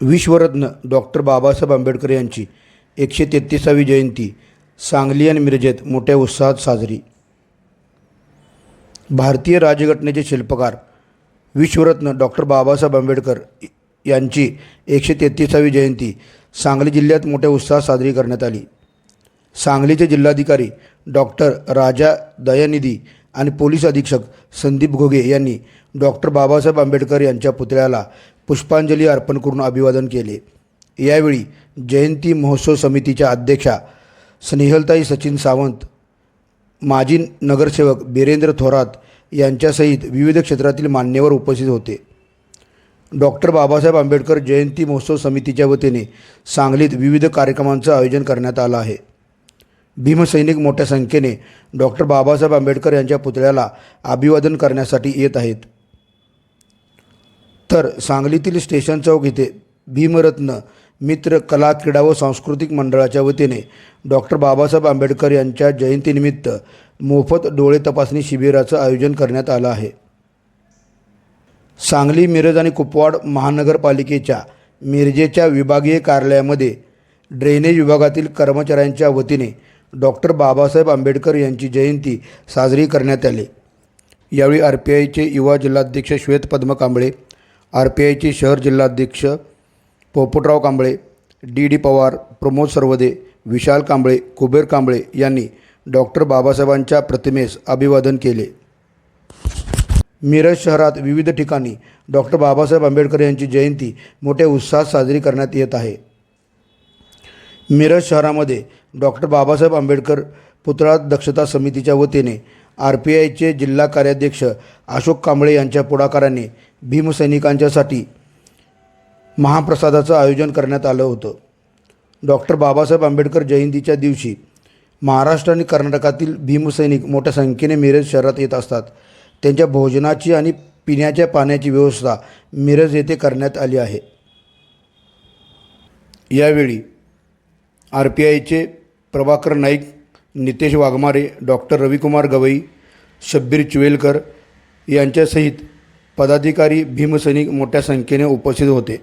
विश्वरत्न doctor Babasaheb Ambedkar यांची एकशे तेहतीसावी जयंती सांगली आणि मिरजेत मोठ्या उत्साहात साजरी. भारतीय राज्यघटनेचे शिल्पकार विश्वरत्न डॉक्टर बाबासाहेब आंबेडकर यांची एकशे तेहतीसावी जयंती सांगली जिल्ह्यात मोठ्या उत्साहात साजरी करण्यात आली. सांगलीचे जिल्हाधिकारी डॉक्टर राजा दयानिधी आणि पोलीस अधीक्षक संदीप घोगे यांनी डॉक्टर बाबासाहेब आंबेडकर यांच्या पुतळ्याला पुष्पांजली अर्पण करून अभिवादन केले. यावेळी जयंती महोत्सव समितीच्या अध्यक्षा स्नेहलताई सचिन सावंत माजी नगरसेवक बिरेंद्र थोरात यांच्यासहित विविध क्षेत्रातील मान्यवर उपस्थित होते. डॉक्टर बाबासाहेब आंबेडकर जयंती महोत्सव समितीच्या वतीने सांगलीत विविध कार्यक्रमांचं आयोजन करण्यात आलं आहे. भीमसैनिक मोठ्या संख्येने डॉक्टर बाबासाहेब आंबेडकर यांच्या पुतळ्याला अभिवादन करण्यासाठी येत आहेत. तर सांगलीतील स्टेशन चौक इथे भीमरत्न मित्र कला क्रीडा व सांस्कृतिक मंडळाच्या वतीने डॉक्टर बाबासाहेब आंबेडकर यांच्या जयंतीनिमित्त मोफत डोळे तपासणी शिबिराचं आयोजन करण्यात आलं आहे. सांगली मिरज आणि कुपवाड महानगरपालिकेच्या मिरजेच्या विभागीय कार्यालयामध्ये ड्रेनेज विभागातील कर्मचाऱ्यांच्या वतीने डॉक्टर बाबासाहेब आंबेडकर यांची जयंती साजरी करण्यात आली. यावेळी आर पी आयचे युवा जिल्हाध्यक्ष श्वेत पद्म कांबळे आर पी आयचे शहर जिल्हाध्यक्ष पोपटराव कांबळे डी डी पवार प्रमोद सर्वदे विशाल कांबळे कुबेर कांबळे यांनी डॉक्टर बाबासाहेबांच्या प्रतिमेस अभिवादन केले. मिरज शहरात विविध ठिकाणी डॉक्टर बाबासाहेब आंबेडकर यांची जयंती मोठ्या उत्साहात साजरी करण्यात येत आहे. मिरज शहरामध्ये डॉक्टर बाबासाहेब आंबेडकर पुतळा दक्षता समितीच्या वतीने आर पी आयचे जिल्हा कार्याध्यक्ष अशोक कांबळे यांच्या पुढाकाराने भीमसैनिकांच्यासाठी महाप्रसादाचं आयोजन करण्यात आलं होतं. डॉक्टर बाबासाहेब आंबेडकर जयंतीच्या दिवशी महाराष्ट्र आणि कर्नाटकातील भीमसैनिक मोठ्या संख्येने मिरज शहरात येत असतात. त्यांच्या भोजनाची आणि पिण्याच्या पाण्याची व्यवस्था मिरज येथे करण्यात आली आहे. यावेळी आर पी आयचे प्रभाकर नाईक नितेश वाघमारे डॉक्टर रविकुमार गवई शब्बीर चुवेलकर यांच्यासहित पदाधिकारी भीमसैनिक मोठ्या संख्येने उपस्थित होते.